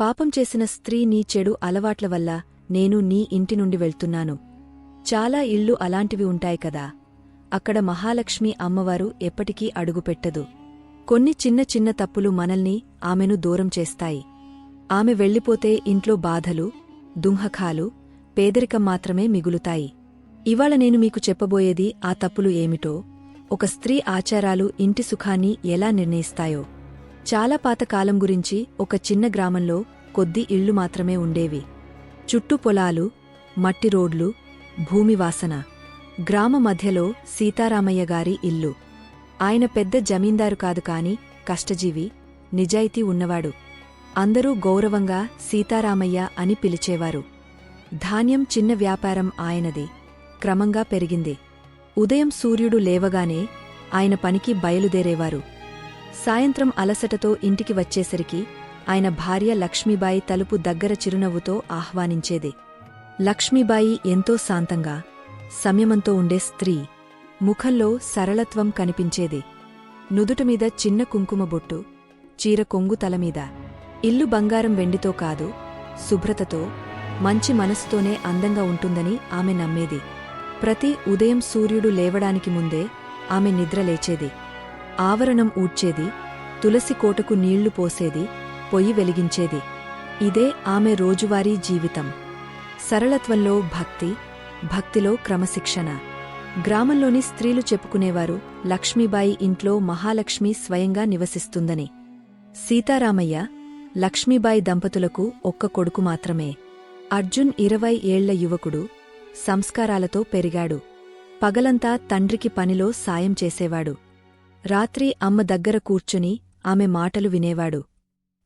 పాపం చేసిన స్త్రీ నీ చెడు అలవాట్ల వల్ల నేను నీ ఇంటి నుండి వెళ్తున్నాను. చాలా ఇళ్ళు అలాంటివి ఉంటాయి కదా. అక్కడ మహాలక్ష్మి అమ్మవారు ఎప్పటికీ అడుగుపెట్టదు. కొన్ని చిన్న చిన్న తప్పులు మనల్ని ఆమెను దూరం చేస్తాయి. ఆమె వెళ్ళిపోతే ఇంట్లో బాధలు దుంహకాలు పేదరికం మాత్రమే మిగులుతాయి. ఇవాళ నేను మీకు చెప్పబోయేది ఆ తప్పులు ఏమిటో ఒక స్త్రీ ఆచారాలు ఇంటి సుఖాన్ని ఎలా నిర్ణయిస్తాయో. చాలా పాతకాలం గురించి ఒక చిన్న గ్రామంలో కొద్ది ఇళ్ళు మాత్రమే ఉండేవి. చుట్టూ పొలాలు మట్టి రోడ్లు భూమి వాసన. గ్రామ మధ్యలో సీతారామయ్య గారి ఇల్లు. ఆయన పెద్ద జమీందారు కాదు కాని కష్టజీవి నిజాయితీ ఉన్నవాడు. అందరూ గౌరవంగా సీతారామయ్య అని పిలిచేవారు. ధాన్యం చిన్న వ్యాపారం ఆయనది. క్రమంగా పెరిగింది. ఉదయం సూర్యుడు లేవగానే ఆయన పనికి బయలుదేరేవారు. సాయంత్రం అలసటతో ఇంటికి వచ్చేసరికి ఆయన భార్య లక్ష్మీబాయి తలుపు దగ్గర చిరునవ్వుతో ఆహ్వానించేది. లక్ష్మీబాయి ఎంతో శాంతంగా సంయమంతో ఉండే స్త్రీ ముఖంలో సరళత్వం కనిపించేది. నుదుటమీద చిన్న కుంకుమ బొట్టు చీర కొంగు తలమీద ఇల్లు బంగారం వెండితో కాదు శుభ్రతతో మంచి మనసుతోనే అందంగా ఉంటుందని ఆమె నమ్మేది. ప్రతి ఉదయం సూర్యుడు లేవడానికి ముందే ఆమె నిద్రలేచేది ఆవరణం ఊడ్చేది తులసి కోటకు నీళ్ళు పోసేది పొయ్యి వెలిగించేది. ఇదే ఆమె రోజువారీ జీవితం. సరళత్వంలో భక్తి భక్తిలో క్రమశిక్షణ. గ్రామంలోని స్త్రీలు చెప్పుకునేవారు లక్ష్మీబాయి ఇంట్లో మహాలక్ష్మి స్వయంగా నివసిస్తుందని. సీతారామయ్య లక్ష్మీబాయి దంపతులకు ఒక్క కొడుకు మాత్రమే. అర్జున్ ఇరవై ఏళ్ళ యువకుడు సంస్కారాలతో పెరిగాడు. పగలంతా తండ్రికి పనిలో సాయం చేసేవాడు. రాత్రి అమ్మ దగ్గర కూర్చుని ఆమె మాటలు వినేవాడు.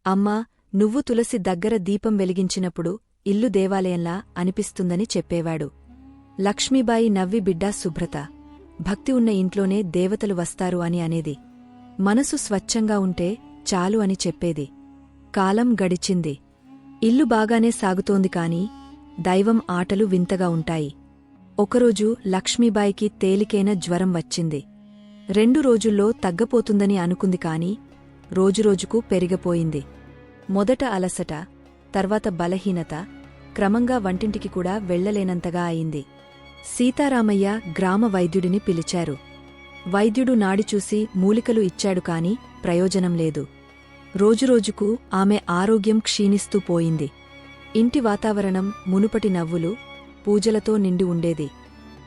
అమ్మా నువ్వు తులసి దగ్గర దీపం వెలిగించినప్పుడు ఇల్లు దేవాలయంలా అనిపిస్తుందని చెప్పేవాడు. లక్ష్మీబాయి నవ్వి బిడ్డా శుభ్రత. భక్తి ఉన్న ఇంట్లోనే దేవతలు వస్తారు అని అనేది. మనసు స్వచ్ఛంగా ఉంటే చాలు అని చెప్పేది. కాలం గడిచింది. ఇల్లు బాగానే సాగుతోంది కాని దైవం ఆటలు వింతగా ఉంటాయి. ఒకరోజు లక్ష్మీబాయికి తేలికైన జ్వరం వచ్చింది. రెండు రోజుల్లో తగ్గపోతుందని అనుకుంది కాని రోజురోజుకు పెరిగపోయింది. మొదట అలసట తర్వాత బలహీనత క్రమంగా వంటింటికి కూడా వెళ్ళలేనంతగా అయింది. సీతారామయ్య గ్రామ వైద్యుడిని పిలిచారు. వైద్యుడు నాడిచూసి మూలికలు ఇచ్చాడు కాని ప్రయోజనం లేదు. రోజురోజుకు ఆమె ఆరోగ్యం క్షీణిస్తూ పోయింది. ఇంటి వాతావరణం మునుపటి నవ్వులు పూజలతో నిండి ఉండేది.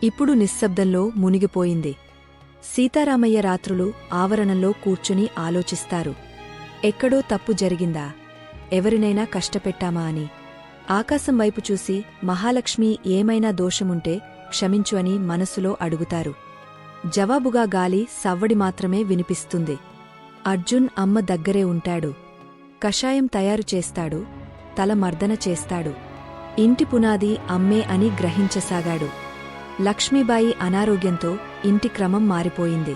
ఇప్పుడు నిశ్శబ్దంలో మునిగిపోయింది. సీతారామయ్య రాత్రులు ఆవరణంలో కూర్చుని ఆలోచిస్తారు. ఎక్కడో తప్పు జరిగిందా? ఎవరినైనా కష్టపెట్టామా అని. ఆకాశం వైపు చూసి మహాలక్ష్మి ఏమైనా దోషముంటే క్షమించు అని మనసులో అడుగుతారు. జవాబుగా గాలి సవ్వడి మాత్రమే వినిపిస్తుంది. అర్జున్ అమ్మ దగ్గరే ఉంటాడు. కషాయం తయారు చేస్తాడు. తల మర్దన చేస్తాడు. ఇంటి పునాది అమ్మే అని గ్రహించసాగాడు. లక్ష్మీబాయి అనారోగ్యంతో ఇంటి క్రమం మారిపోయింది.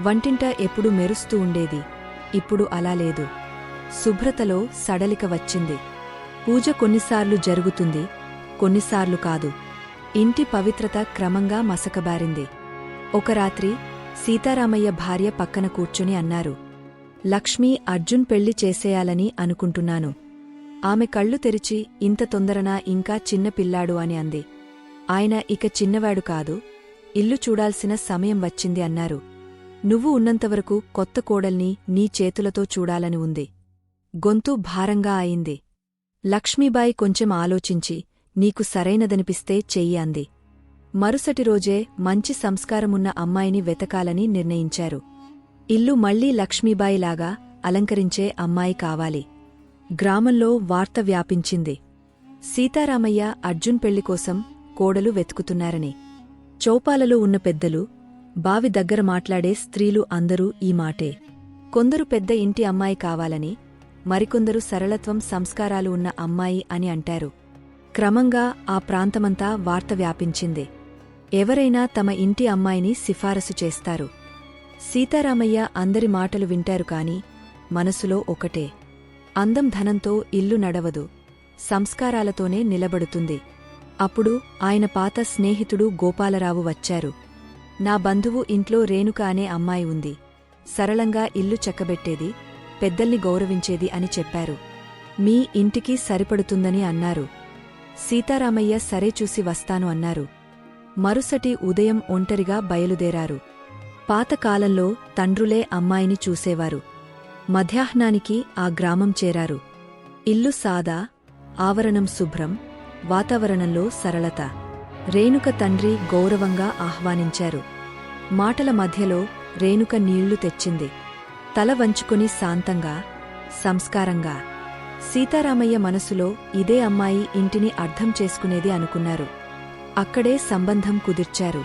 వంటింట ఎప్పుడు మెరుస్తూ ఉండేది. ఇప్పుడు అలా లేదు. శుభ్రతలో సడలిక వచ్చింది. పూజ కొన్నిసార్లు జరుగుతుంది కొన్నిసార్లు కాదు. ఇంటి పవిత్రత క్రమంగా మసకబారింది. ఒక రాత్రి సీతారామయ్య భార్య పక్కన కూర్చుని అన్నారు లక్ష్మీ అర్జున్ పెళ్ళి చేసేయాలని అనుకుంటున్నాను. ఆమె కళ్ళు తెరిచి ఇంత తొందరనా ఇంకా చిన్న పిల్లాడు అని అంది. ఆయన ఇక చిన్నవాడు కాదు. ఇల్లు చూడాల్సిన సమయం వచ్చింది అన్నారు. నువ్వు ఉన్నంతవరకు కొత్త కోడల్ని నీ చేతులతో చూడాలని ఉంది. గొంతు భారంగా అయింది. లక్ష్మీబాయి కొంచెం ఆలోచించి నీకు సరైనదనిపిస్తే చెయ్యి అంది. మరుసటి రోజే మంచి సంస్కారమున్న అమ్మాయిని వెతకాలని నిర్ణయించారు. ఇల్లు మళ్ళీ లక్ష్మీబాయిలాగా అలంకరించే అమ్మాయి కావాలి. గ్రామంలో వార్త వ్యాపించింది. సీతారామయ్య అర్జున్ పెళ్ళికోసం కోడలు వెతుకుతున్నారని. చౌపాలలో ఉన్న పెద్దలు బావి దగ్గర మాట్లాడే స్త్రీలు అందరూ ఈ మాటే. కొందరు పెద్ద ఇంటి అమ్మాయి కావాలని మరికొందరు సరళత్వం సంస్కారాలు ఉన్న అమ్మాయి అని అంటారు. క్రమంగా ఆ ప్రాంతమంతా వార్త వ్యాపించింది. ఎవరైనా తమ ఇంటి అమ్మాయిని సిఫారసు చేస్తారు. సీతారామయ్య అందరి మాటలు వింటారు కాని మనసులో ఒకటే. అందం ధనంతో ఇల్లు నడవదు. సంస్కారాలతోనే నిలబడుతుంది. అప్పుడు ఆయన పాత స్నేహితుడు గోపాలరావు వచ్చారు. నా బంధువు ఇంట్లో రేణుక అనే అమ్మాయి ఉంది. సరళంగా ఇల్లు చెక్కబెట్టేది పెద్దల్ని గౌరవించేది అని చెప్పారు. మీ ఇంటికి సరిపడుతుందని అన్నారు. సీతారామయ్య సరే చూసి వస్తాను అన్నారు. మరుసటి ఉదయం ఒంటరిగా బయలుదేరారు. పాతకాలంలో తండ్రులే అమ్మాయిని చూసేవారు. మధ్యాహ్నానికి ఆ గ్రామం చేరారు. ఇల్లు సాదా ఆవరణం శుభ్రం వాతావరణంలో సరళత. రేణుక తండ్రి గౌరవంగా ఆహ్వానించారు. మాటల మధ్యలో రేణుక నీళ్ళు తెచ్చింది. తల వంచుకుని శాంతంగా సంస్కారంగా. సీతారామయ్య మనసులో ఇదే అమ్మాయి ఇంటిని అర్థం చేసుకునేది అనుకున్నారు. అక్కడే సంబంధం కుదిర్చారు.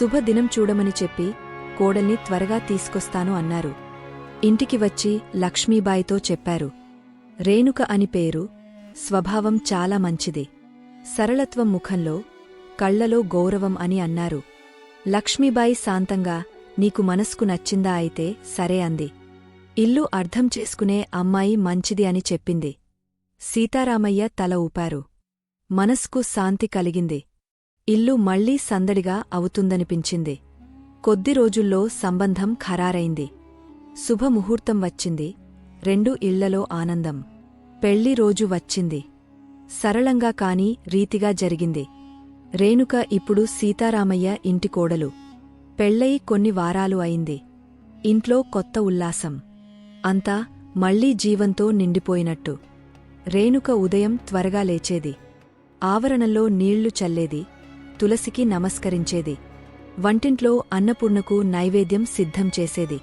శుభదినం చూడమని చెప్పి కోడల్ని త్వరగా తీసుకొస్తాను అన్నారు. ఇంటికి వచ్చి లక్ష్మీబాయితో చెప్పారు. రేణుక అని పేరు స్వభావం చాలా మంచిది. సరళత్వం ముఖంలో కళ్ళలో గౌరవం అని అన్నారు. లక్ష్మీబాయి శాంతంగా నీకు మనస్కు నచ్చిందా అయితే సరే అంది. ఇల్లు అర్థం చేసుకునే అమ్మాయి మంచిది అని చెప్పింది. సీతారామయ్య తల ఊపారు. మనస్కు శాంతి కలిగింది. ఇల్లు మళ్ళీ సందడిగా అవుతుందనిపించింది. కొద్ది రోజుల్లో సంబంధం ఖరారైంది. శుభముహూర్తం వచ్చింది. రెండు ఇళ్ళలో ఆనందం. పెళ్ళి రోజు వచ్చింది. సరళంగా కాని రీతిగా జరిగింది. రేణుక ఇప్పుడు సీతారామయ్య ఇంటి కోడలు. పెళ్ళయి కొన్ని వారాలు అయింది. ఇంట్లో కొత్త ఉల్లాసం. అంతా మళ్ళీ జీవంతో నిండిపోయినట్టు. రేణుక ఉదయం త్వరగా లేచేది. ఆవరణంలో నీళ్ళు చల్లేది. తులసికి నమస్కరించేది. వంటింట్లో అన్నపూర్ణకు నైవేద్యం సిద్ధం చేసేది.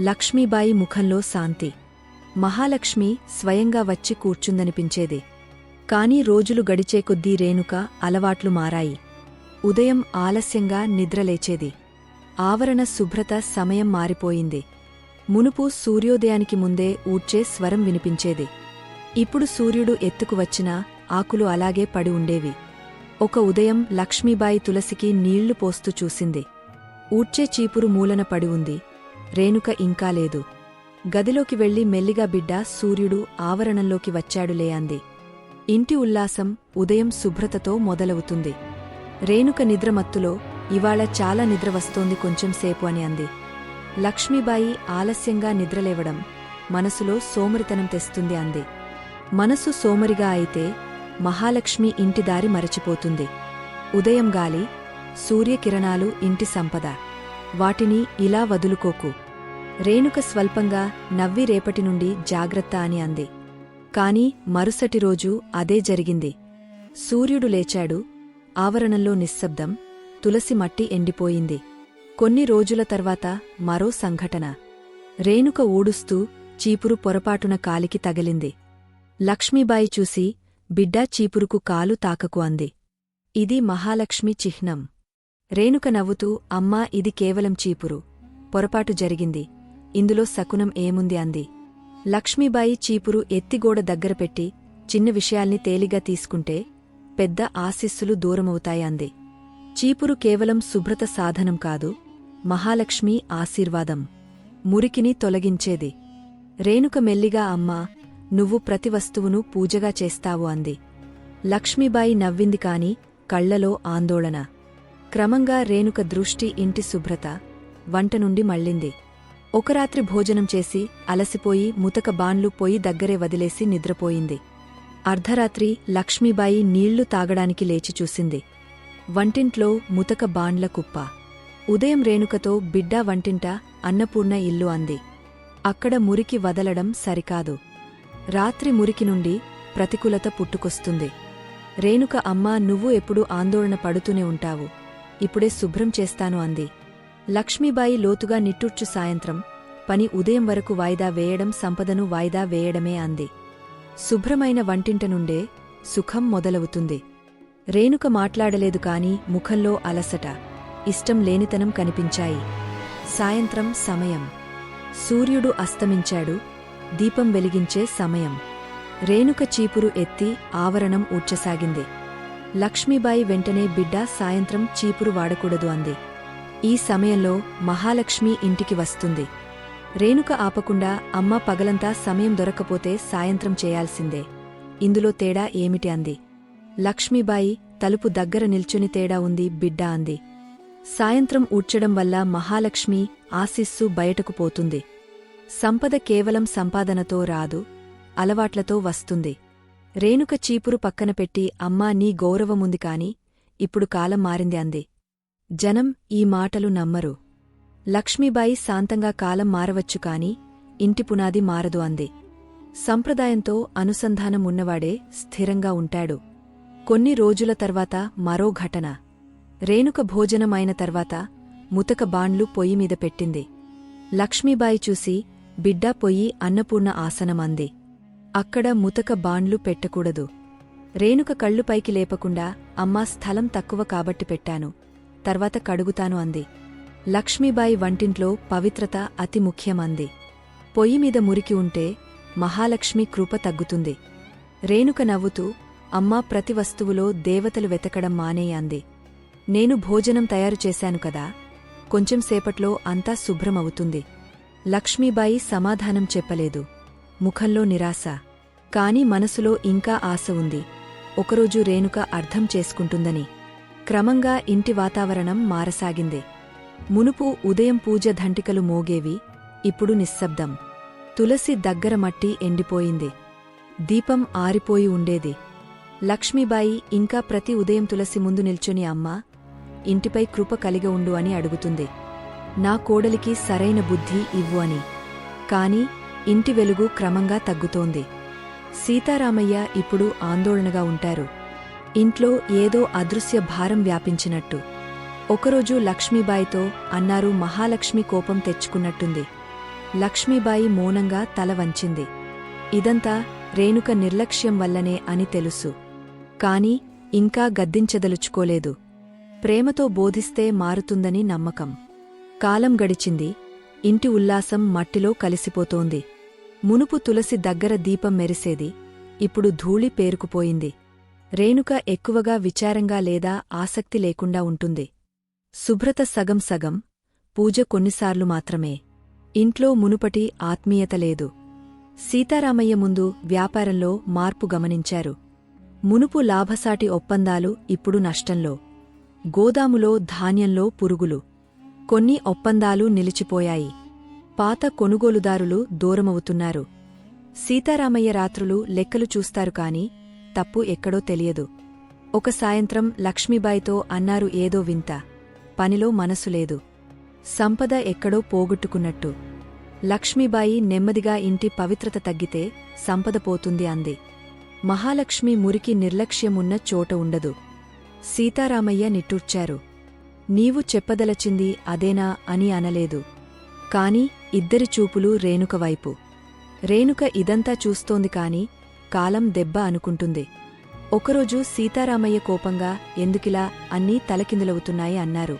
లక్ష్మీబాయి ముఖంలో శాంతి. మహాలక్ష్మి స్వయంగా వచ్చి కూర్చుందనిపించేది. కాని రోజులు గడిచే కొద్దీ రేణుక అలవాట్లు మారాయి. ఉదయం ఆలస్యంగా నిద్రలేచేది ఆవరణ శుభ్రత సమయం మారిపోయింది. మునుపు సూర్యోదయానికి ముందే ఊడ్చే స్వరం వినిపించేది. ఇప్పుడు సూర్యుడు ఎత్తుకు వచ్చినా ఆకులు అలాగే పడి ఉండేవి. ఒక ఉదయం లక్ష్మీబాయి తులసికి నీళ్ళు పోస్తూ చూసింది. ఊడ్చే చీపురు మూలన పడి ఉంది. రేణుక ఇంకా లేదు. గదిలోకి వెళ్ళి మెల్లిగా బిడ్డ సూర్యుడు ఆవరణంలోకి వచ్చాడులే అంది ఇంటి ఉల్లాసం ఉదయం శుభ్రతతో మొదలవుతుంది. రేణుక నిద్రమత్తులో ఇవాళ చాలా నిద్ర వస్తోంది కొంచెం సేపు అని అంది. లక్ష్మీబాయి ఆలస్యంగా నిద్రలేవడం మనసులో సోమరితనం తెస్తుంది అంది. మనసు సోమరిగా అయితే మహాలక్ష్మి ఇంటి దారి మరచిపోతుంది. ఉదయం గాలి సూర్యకిరణాలు ఇంటి సంపద. వాటిని ఇలా వదులుకోకు. రేణుక స్వల్పంగా నవ్వి రేపటి నుండి జాగ్రత్త అని అంది. కాని మరుసటి రోజు అదే జరిగింది. సూర్యుడు లేచాడు. ఆవరణంలో నిశ్శబ్దం తులసి మట్టి ఎండిపోయింది. కొన్ని రోజుల తర్వాత మరో సంఘటన. రేణుక ఊడుస్తూ చీపురు పొరపాటున కాలికి తగిలింది. లక్ష్మీబాయి చూసి బిడ్డా చీపురుకు కాలు తాకకు అంది. ఇది మహాలక్ష్మి చిహ్నం. రేణుక నవ్వుతూ అమ్మా ఇది కేవలం చీపురు. పొరపాటు జరిగింది. ఇందులో శకునం ఏముంది అంది. లక్ష్మీబాయి చీపురు ఎత్తిగోడ దగ్గర పెట్టి చిన్న విషయాల్ని తేలిగా తీసుకుంటే పెద్ద ఆశిస్సులు దూరమవుతాయి అంది. చీపురు కేవలం శుభ్రత సాధనం కాదు మహాలక్ష్మి ఆశీర్వాదం మురికిని తొలగించేది. రేణుక మెల్లిగా అమ్మా నువ్వు ప్రతి వస్తువును పూజగా చేస్తావు అంది. లక్ష్మీబాయి నవ్వింది కాని కళ్ళలో ఆందోళన. క్రమంగా రేణుక దృష్టి ఇంటి శుభ్రత వంట నుండి మళ్ళింది. ఒక రాత్రి భోజనం చేసి అలసిపోయి ముతక బాన్లు పొయ్యి దగ్గరే వదిలేసి నిద్రపోయింది. అర్ధరాత్రి లక్ష్మీబాయి నీళ్ళు తాగడానికి లేచి చూసింది. వంటింట్లో ముతక బాండ్ల కుప్ప. ఉదయం రేణుకతో బిడ్డా వంటింట అన్నపూర్ణ ఇల్లు అంది. అక్కడ మురికి వదలడం సరికాదు. రాత్రి మురికి నుండి ప్రతికూలత పుట్టుకొస్తుంది. రేణుక అమ్మా నువ్వు ఎప్పుడూ ఆందోళన పడుతూనే ఉంటావు. ఇప్పుడే శుభ్రం చేస్తాను అంది. లక్ష్మీబాయి లోతుగా నిట్టూర్చు సాయంత్రం పని ఉదయం వరకు వాయిదా వేయడం సంపదను వాయిదా వేయడమే అంది. శుభ్రమైన వంటింట నుండే సుఖం మొదలవుతుంది. రేణుక మాట్లాడలేదు కాని ముఖంలో అలసట ఇష్టం లేనితనం కనిపించాయి. సాయంత్రం సమయం. సూర్యుడు అస్తమించాడు. దీపం వెలిగించే సమయం. రేణుక చీపురు ఎత్తి ఆవరణం ఊడ్చసాగింది. లక్ష్మీబాయి వెంటనే బిడ్డ సాయంత్రం చీపురు వాడకూడదు అంది. ఈ సమయంలో మహాలక్ష్మి ఇంటికి వస్తుంది. రేణుక ఆపకుండా అమ్మ పగలంతా సమయం దొరకపోతే సాయంత్రం చేయాల్సిందే. ఇందులో తేడా ఏమిటి అంది. లక్ష్మీబాయి తలుపు దగ్గర నిల్చుని తేడా ఉంది బిడ్డ అంది. సాయంత్రం ఊడ్చడం వల్ల మహాలక్ష్మి ఆశిస్సు బయటకు పోతుంది. సంపద కేవలం సంపాదనతో రాదు అలవాట్లతో వస్తుంది. రేణుక చీపురు పక్కన పెట్టి అమ్మా నీ గౌరవముంది కాని ఇప్పుడు కాలం మారింది అంది. జనం ఈ మాటలు నమ్మరు. లక్ష్మీబాయి శాంతంగా కాలం మారవచ్చు కాని ఇంటి పునాది మారదు అంది. సంప్రదాయంతో అనుసంధానం ఉన్నవాడే స్థిరంగా ఉంటాడు. కొన్ని రోజుల తర్వాత మరో ఘటన. రేణుక భోజనం అయిన తర్వాత ముతక బాండ్లు పొయ్యిమీద పెట్టింది. లక్ష్మీబాయి చూసి బిడ్డా పొయ్యి అన్నపూర్ణ ఆసనం అంది. అక్కడ ముతక బాండ్లు పెట్టకూడదు. రేణుక కళ్ళు పైకి లేపకుండా అమ్మా స్థలం తక్కువ కాబట్టి పెట్టాను. తర్వాత కడుగుతాను అంది. లక్ష్మీబాయి వంటింట్లో పవిత్రత అతి ముఖ్యమంది. పొయ్యిమీద మురికి ఉంటే మహాలక్ష్మి కృప తగ్గుతుంది. రేణుక నవ్వుతూ అమ్మా ప్రతి వస్తువులో దేవతలు వెతకడం మానేయంది నేను భోజనం తయారు చేశాను కదా కొంచెం సేపట్లో అంతా శుభ్రమవుతుంది. లక్ష్మీబాయి సమాధానం చెప్పలేదు. ముఖంలో నిరాశ. కాని మనసులో ఇంకా ఆశ ఉంది. ఒకరోజు రేణుక అర్థం చేసుకుంటుందని. క్రమంగా ఇంటి వాతావరణం మారసాగింది. మునుపు ఉదయం పూజ ధంటికలు మోగేవి ఇప్పుడు నిశ్శబ్దం. తులసి దగ్గర మట్టి ఎండిపోయింది. దీపం ఆరిపోయి ఉండేది. లక్ష్మీబాయి ఇంకా ప్రతి ఉదయం తులసి ముందు నిల్చొని అమ్మా ఇంటిపై కృప కలిగ ఉండు అని అడుగుతుంది. నా కోడలికి సరైన బుద్ధి ఇవ్వు అని. కాని ఇంటి వెలుగు క్రమంగా తగ్గుతోంది. సీతారామయ్య ఇప్పుడు ఆందోళనగా ఉంటారు. ఇంట్లో ఏదో అదృశ్య భారం వ్యాపించినట్టు. ఒకరోజు లక్ష్మీబాయితో అన్నారు మహాలక్ష్మి కోపం తెచ్చుకున్నట్టుంది. లక్ష్మీబాయి మౌనంగా తల వంచింది. ఇదంతా రేణుక నిర్లక్ష్యం వల్లనే అని తెలుసు. కాని ఇంకా గద్దించదలుచుకోలేదు. ప్రేమతో బోధిస్తే మారుతుందని నమ్మకం. కాలం గడిచింది. ఇంటి ఉల్లాసం మట్టిలో కలిసిపోతోంది. మునుపు తులసి దగ్గర దీపం మెరిసేది. ఇప్పుడు ధూళి పేరుకుపోయింది. రేణుక ఎక్కువగా విచారంగా లేదా ఆసక్తి లేకుండా ఉంటుంది. శుభ్రత సగం సగం పూజ కొన్నిసార్లు మాత్రమే. ఇంట్లో మునుపటి ఆత్మీయత లేదు. సీతారామయ్య ముందు వ్యాపారంలో మార్పు గమనించారు. మునుపు లాభసాటి ఒప్పందాలు ఇప్పుడు నష్టంలో. గోదాములో ధాన్యంలో పురుగులు. కొన్ని ఒప్పందాలు నిలిచిపోయాయి. పాత కొనుగోలుదారులు దూరమవుతున్నారు. సీతారామయ్య రాత్రులు లెక్కలు చూస్తారు కాని తప్పు ఎక్కడో తెలియదు. ఒక సాయంత్రం లక్ష్మీబాయితో అన్నారు ఏదో వింత. పనిలో మనసు లేదు. సంపద ఎక్కడో పోగొట్టుకున్నట్టు. లక్ష్మీబాయి నెమ్మదిగా ఇంటి పవిత్రత తగ్గితే సంపద పోతుంది అంది. మహాలక్ష్మి మురికి నిర్లక్ష్యమున్న చోట ఉండదు. సీతారామయ్య నిట్టూర్చారు. నీవు చెప్పదలచింది అదేనా అని అనలేదు. కాని ఇద్దరి చూపులు రేణుక వైపు. రేణుక ఇదంతా చూస్తోంది కాని కాలం దెబ్బ అనుకుంటుంది. ఒకరోజు సీతారామయ్య కోపంగా ఎందుకిలా? అన్నీ తలకిందులవుతున్నాయి అన్నారు.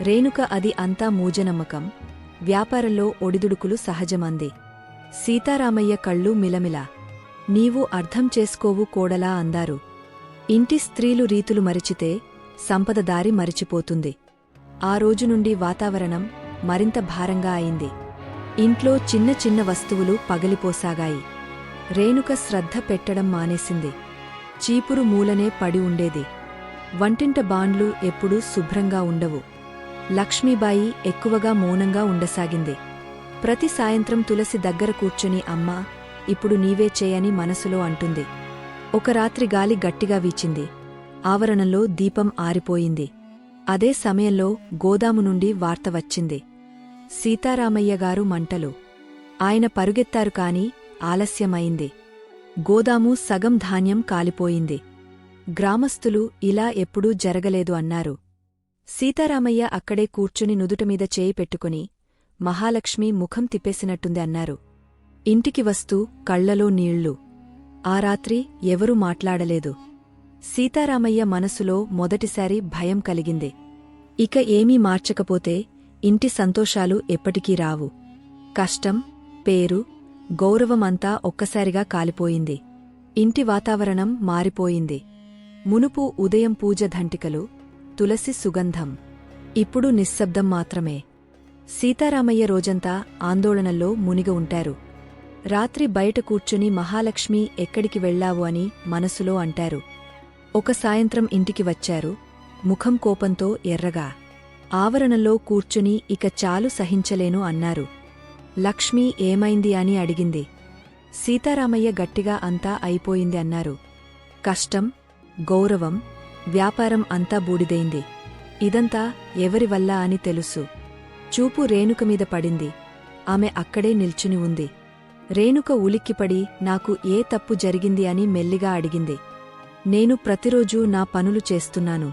రేణుక అది అంతా మూజనమ్మకం. వ్యాపారంలో ఒడిదుడుకులు సహజమంది. సీతారామయ్య కళ్ళు మిలమిలా. నీవు అర్థం చేసుకోవు కోడలా అందారు. ఇంటి స్త్రీలు రీతులు మరిచితే సంపద దారి మరిచిపోతుంది. ఆ రోజు నుండి వాతావరణం మరింత భారంగా అయింది. ఇంట్లో చిన్న చిన్న వస్తువులు పగిలిపోసాగాయి. రేణుక శ్రద్ధ పెట్టడం మానేసింది. చీపురు మూలనే పడి ఉండేది. వంటింట బాండ్లు ఎప్పుడూ శుభ్రంగా ఉండవు. లక్ష్మీబాయి ఎక్కువగా మౌనంగా ఉండసాగింది. ప్రతి సాయంత్రం తులసి దగ్గర కూర్చుని అమ్మా ఇప్పుడు నీవే చేయని మనసులో అంటుంది. ఒక రాత్రి గాలి గట్టిగా వీచింది. ఆవరణంలో దీపం ఆరిపోయింది. అదే సమయంలో గోదాము నుండి వార్త వచ్చింది. సీతారామయ్యగారు మంటలు. ఆయన పరుగెత్తారు కాని ఆలస్యమైంది. గోదాము సగం ధాన్యం కాలిపోయింది. గ్రామస్థులు ఇలా ఎప్పుడూ జరగలేదు అన్నారు. సీతారామయ్య అక్కడే కూర్చుని నుదుటమీద చేయి పెట్టుకుని మహాలక్ష్మి ముఖం తిప్పేసినట్టుంది అన్నారు. ఇంటికి వస్తూ కళ్ళలో నీళ్ళు. ఆ రాత్రి ఎవరూ మాట్లాడలేదు. సీతారామయ్య మనసులో మొదటిసారి భయం కలిగింది. ఇక ఏమీ మార్చకపోతే ఇంటి సంతోషాలు ఎప్పటికీ రావు. కష్టం పేరు గౌరవమంతా ఒక్కసారిగా కాలిపోయింది. ఇంటి వాతావరణం మారిపోయింది. మునుపు ఉదయం పూజ ధంటికలు తులసి సుగంధం ఇప్పుడు నిశ్శబ్దం మాత్రమే. సీతారామయ్య రోజంతా ఆందోళనల్లో మునిగ ఉంటారు. రాత్రి బయట కూర్చుని మహాలక్ష్మి ఎక్కడికి వెళ్ళావు అని మనసులో అంటారు. ఒక సాయంత్రం ఇంటికి వచ్చారు ముఖం కోపంతో ఎర్రగా. ఆవరణలో కూర్చుని ఇక చాలు సహించలేను అన్నారు. లక్ష్మి ఏమైంది అని అడిగింది. సీతారామయ్య గట్టిగా అంతా అయిపోయింది అన్నారు. కష్టం గౌరవం వ్యాపారం అంతా బూడిదైంది. ఇదంతా ఎవరి వల్ల అని తెలుసు. చూపు రేణుక మీద పడింది. ఆమె అక్కడే నిల్చుని ఉంది. రేణుక ఉలిక్కిపడి నాకు ఏ తప్పు జరిగింది అని మెల్లిగా అడిగింది. నేను ప్రతిరోజూ నా పనులు చేస్తున్నాను.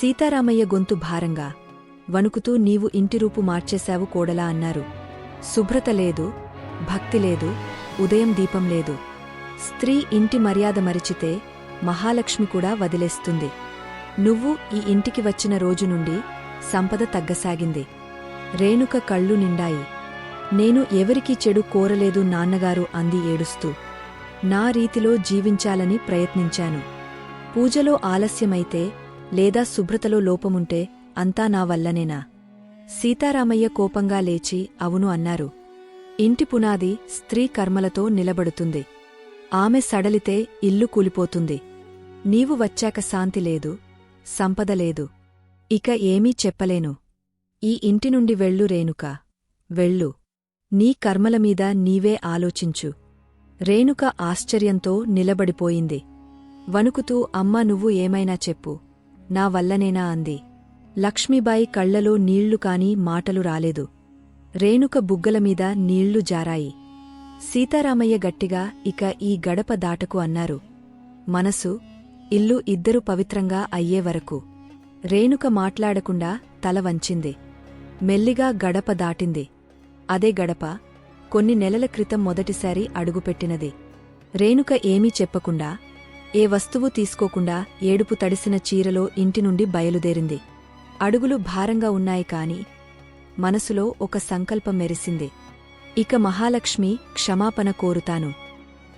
సీతారామయ్య గొంతు భారంగా వణుకుతూ నీవు ఇంటిరూపు మార్చేశావు కోడలా అన్నారు. శుభ్రత లేదు భక్తి లేదు ఉదయం దీపం లేదు. స్త్రీ ఇంటి మర్యాద మరిచితే మహాలక్ష్మి కూడా వదిలేస్తుంది. నువ్వు ఈ ఇంటికి వచ్చిన రోజు నుండి సంపద తగ్గసాగింది. రేణుక కళ్ళు నిండాయి. నేను ఎవరికీ చెడు కోరలేదు నాన్నగారు అంది ఏడుస్తూ. నా రీతిలో జీవించాలని ప్రయత్నించాను. పూజలో ఆలస్యమైతే లేదా శుభ్రతలో లోపముంటే అంతా నా వల్లనేనా? సీతారామయ్య కోపంగా లేచి అవును అన్నారు. ఇంటి పునాది స్త్రీ కర్మలతో నిలబడుతుంది. ఆమె సడలితే ఇల్లు కూలిపోతుంది. నీవు వచ్చాక శాంతి లేదు సంపద లేదు. ఇక ఏమీ చెప్పలేను. ఈ ఇంటి నుండి వెళ్ళు రేణుక. వెళ్ళు. నీ కర్మలమీద నీవే ఆలోచించు. రేణుక ఆశ్చర్యంతో నిలబడిపోయింది. వణుకుతూ అమ్మ నువ్వు ఏమైనా చెప్పు. నా వల్లనేనా? అంది. లక్ష్మీబాయి కళ్ళలో నీళ్ళు కాని మాటలు రాలేదు. రేణుక బుగ్గలమీద నీళ్ళు జారాయి. సీతారామయ్య గట్టిగా ఇక ఈ గడప దాటకు అన్నారు. మనసు ఇల్లు ఇద్దరు పవిత్రంగా అయ్యే వరకు. రేణుక మాట్లాడకుండా తల వంచింది. మెల్లిగా గడప దాటింది. అదే గడప కొన్ని నెలల క్రితం మొదటిసారి అడుగుపెట్టినది. రేణుక ఏమీ చెప్పకుండా ఏ వస్తువు తీసుకోకుండా ఏడుపు తడిసిన చీరలో ఇంటి నుండి బయలుదేరింది. అడుగులు భారంగా ఉన్నాయి కాని మనసులో ఒక సంకల్పం మెరిసింది. ఇక మహాలక్ష్మి క్షమాపణ కోరుతాను.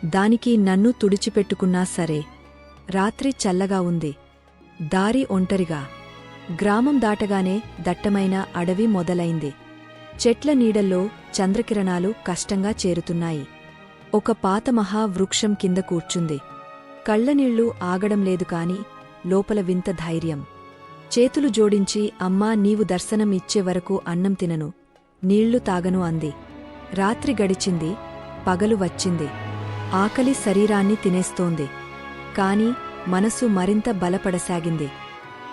దానికి నన్ను తుడిచిపెట్టుకున్నా సరే. రాత్రి చల్లగా ఉంది. దారి ఒంటరిగా. గ్రామం దాటగానే దట్టమైన అడవి మొదలైంది. చెట్ల నీడల్లో చంద్రకిరణాలు కష్టంగా చేరుతున్నాయి. ఒక పాత మహావృక్షం కింద కూర్చుంది. కళ్ళనీళ్ళు ఆగడం లేదు కాని లోపల వింత ధైర్యం. చేతులు జోడించి అమ్మా నీవు దర్శనం ఇచ్చే వరకు అన్నం తినను. నీళ్ళు తాగను అంది. రాత్రి గడిచింది పగలు వచ్చింది. ఆకలి శరీరాన్ని తినేస్తోంది. కాని మనసు మరింత బలపడసాగింది.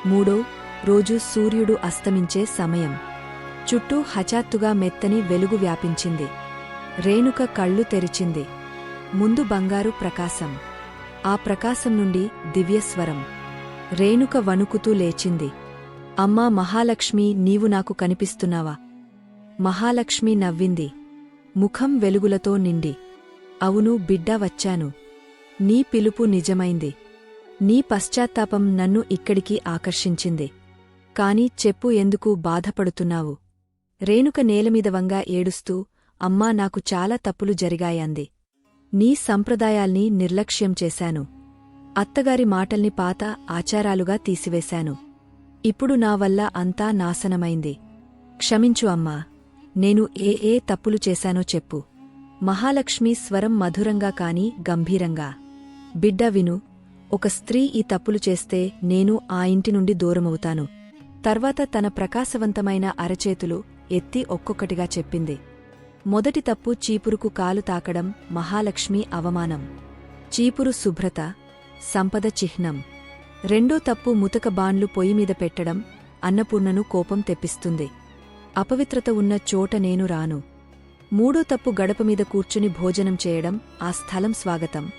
మూడో రోజు సూర్యుడు అస్తమించే సమయం. చుట్టూ హఠాత్తుగా మెత్తని వెలుగు వ్యాపించింది. రేణుక కళ్ళు తెరిచింది. ముందు బంగారు ప్రకాశం. ఆ ప్రకాశం నుండి దివ్యస్వరం. రేణుక వణుకుతూ లేచింది. అమ్మా మహాలక్ష్మి నీవు నాకు కనిపిస్తున్నావా? మహాలక్ష్మి నవ్వింది. ముఖం వెలుగులతో నిండి. అవును బిడ్డా వచ్చాను. నీ పిలుపు నిజమైంది. నీ పశ్చాత్తాపం నన్ను ఇక్కడికి ఆకర్షించింది. కాని చెప్పు ఎందుకు బాధపడుతున్నావు? రేణుక నేలమీద వంగా ఏడుస్తూ అమ్మా నాకు చాలా తప్పులు జరిగాయంది. నీ సంప్రదాయాల్ని నిర్లక్ష్యం చేశాను. అత్తగారి మాటల్ని పాత ఆచారాలుగా తీసివేశాను. ఇప్పుడు నా వల్ల అంతా నాశనమైంది. క్షమించు అమ్మా నేను ఏ ఏ తప్పులు చేశానో చెప్పు. మహాలక్ష్మి స్వరం మధురంగా కాని గంభీరంగా. బిడ్డ విను ఒక స్త్రీ ఈ తప్పులు చేస్తే నేను ఆ ఇంటి నుండి దూరమవుతాను. తర్వాత తన ప్రకాశవంతమైన అరచేతులు ఎత్తి ఒక్కొక్కటిగా చెప్పింది. మొదటి తప్పు చీపురుకు కాలు తాకడం మహాలక్ష్మి అవమానం. చీపురు శుభ్రత సంపద చిహ్నం. రెండో తప్పు ముతక బాన్లు పొయ్యిమీద పెట్టడం అన్నపూర్ణను కోపం తెప్పిస్తుంది. అపవిత్రత ఉన్న చోట నేను రాను. మూడో తప్పు గడపమీద కూర్చుని భోజనం చేయడం ఆ స్థలం స్వాగతం.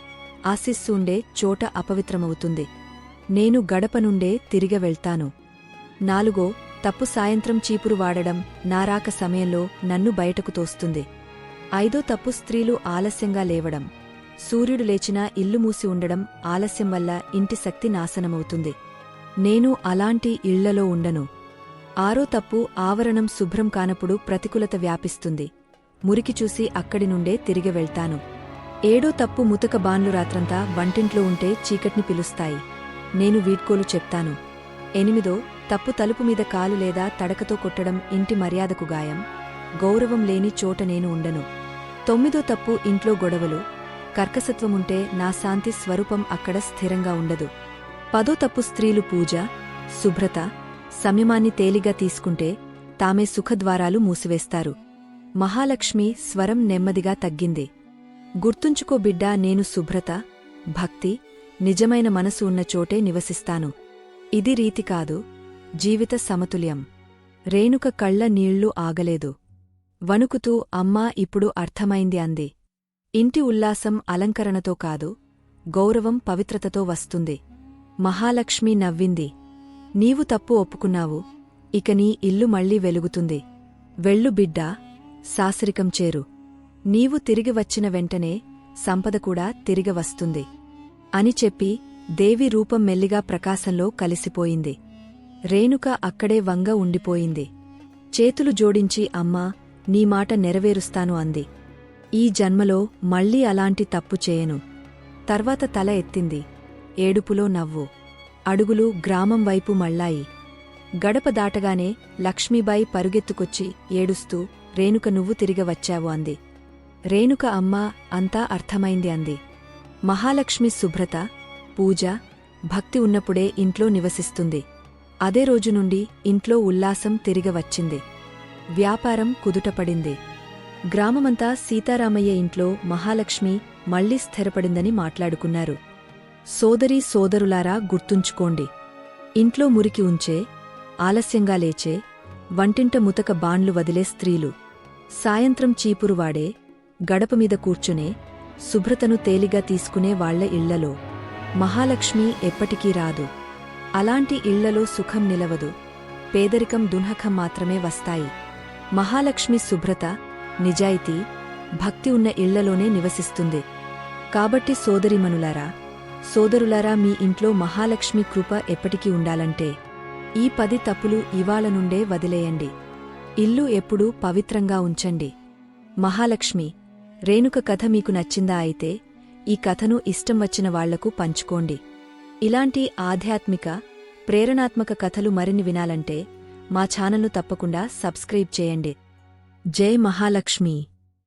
ఆశిస్సుండే చోట అపవిత్రమవుతుంది. నేను గడప నుండే తిరిగ వెళ్తాను. నాలుగో తప్పు సాయంత్రం చీపురు వాడడం నారాక సమయంలో నన్ను బయటకు తోస్తుంది. ఐదో తప్పు స్త్రీలు ఆలస్యంగా లేవడం. సూర్యుడు లేచినా ఇల్లు మూసి ఉండడం ఆలస్యం వల్ల ఇంటి శక్తి నాశనమవుతుంది. నేను అలాంటి ఇళ్ళలో ఉండను. ఆరో తప్పు ఆవరణం శుభ్రం కానప్పుడు ప్రతికూలత వ్యాపిస్తుంది. మురికి చూసి అక్కడి నుండే తిరిగి వెళ్తాను. ఏడో తప్పు ముతక బాన్లు రాత్రంతా వంటింట్లో ఉంటే చీకట్ని పిలుస్తాయి. నేను వీడ్కోలు చెప్తాను. ఎనిమిదో తప్పు తలుపు మీద కాలు లేదా తడకతో కొట్టడం ఇంటి మర్యాదకు గాయం. గౌరవం లేని చోట నేను ఉండను. తొమ్మిదో తప్పు ఇంట్లో గొడవలు. కర్కసత్వముంటే నా శాంతి స్వరూపం అక్కడ స్థిరంగా ఉండదు. పదో తప్పు స్త్రీలు పూజ శుభ్రత సంయమాన్ని తేలిగా తీసుకుంటే తామే సుఖద్వారాలు మూసివేస్తారు. మహాలక్ష్మి స్వరం నెమ్మదిగా తగ్గింది. గుర్తుంచుకో బిడ్డా నేను శుభ్రత భక్తి నిజమైన మనసు ఉన్న చోటే నివసిస్తాను. ఇది రీతి కాదు జీవిత సమతుల్యం. రేణుక కళ్ళ నీళ్ళు ఆగలేదు. వణుకుతూ అమ్మా ఇప్పుడు అర్థమైంది అంది. ఇంటి ఉల్లాసం అలంకరణతో కాదు గౌరవం పవిత్రతతో వస్తుంది. మహాలక్ష్మి నవ్వింది. నీవు తప్పు ఒప్పుకున్నావు. ఇక నీ ఇల్లు మళ్ళీ వెలుగుతుంది. వెళ్ళు బిడ్డా సాసరికం చేరు. నీవు తిరిగి వచ్చిన వెంటనే సంపద కూడా తిరిగి వస్తుంది. అని చెప్పి దేవి రూపం మెల్లిగా ప్రకాశంలో కలిసిపోయింది. రేణుక అక్కడే వంగ ఉండిపోయింది. చేతులు జోడించి అమ్మా నీ మాట నెరవేరుస్తాను అంది. ఈ జన్మలో మళ్ళీ అలాంటి తప్పు చేయను. తర్వాత తల ఎత్తింది. ఏడుపులో నవ్వు. అడుగులు గ్రామం వైపు మళ్ళాయి. గడప దాటగానే లక్ష్మీబాయి పరుగెత్తుకొచ్చి ఏడుస్తూ రేణుక నువ్వు తిరిగి వచ్చావు అంది. రేణుక అమ్మ అంతా అర్థమైంది అంది. మహాలక్ష్మి శుభ్రత పూజ భక్తి ఉన్నప్పుడే ఇంట్లో నివసిస్తుంది. అదే రోజు నుండి ఇంట్లో ఉల్లాసం తిరిగి వచ్చింది వ్యాపారం కుదుటపడింది. గ్రామమంతా సీతారామయ్య ఇంట్లో మహాలక్ష్మి మళ్ళీ స్థిరపడిందని మాట్లాడుకున్నారు. సోదరీ సోదరులారా గుర్తుంచుకోండి. ఇంట్లో మురికి ఉంచే ఆలస్యంగా లేచే వంటింట ముతక బాండ్లు వదిలే స్త్రీలు. సాయంత్రం చీపురు వాడే గడపమీద కూర్చునే శుభ్రతను తేలిగా తీసుకునే వాళ్ళ ఇళ్ళలో మహాలక్ష్మి ఎప్పటికీ రాదు. అలాంటి ఇళ్ళలో సుఖం నిలవదు. పేదరికం దున్హకం మాత్రమే వస్తాయి. మహాలక్ష్మి శుభ్రత నిజాయితీ భక్తి ఉన్న ఇళ్ళలోనే నివసిస్తుంది. కాబట్టి సోదరిమనులారా సోదరులారా మీ ఇంట్లో మహాలక్ష్మి కృప ఎప్పటికీ ఉండాలంటే ఈ పది తప్పులు ఇవాళ నుండే వదిలేయండి. ఇల్లు ఎప్పుడూ పవిత్రంగా ఉంచండి. మహాలక్ష్మి రేణుక కథ మీకు నచ్చిందా అయితే ఈ కథను ఇష్టం వచ్చిన వాళ్ళకు పంచుకోండి. ఇలాంటి ఆధ్యాత్మిక ప్రేరణాత్మక కథలు మరిన్ని వినాలంటే మా ఛానల్ను తప్పకుండా సబ్స్క్రైబ్ చేయండి. జై మహాలక్ష్మి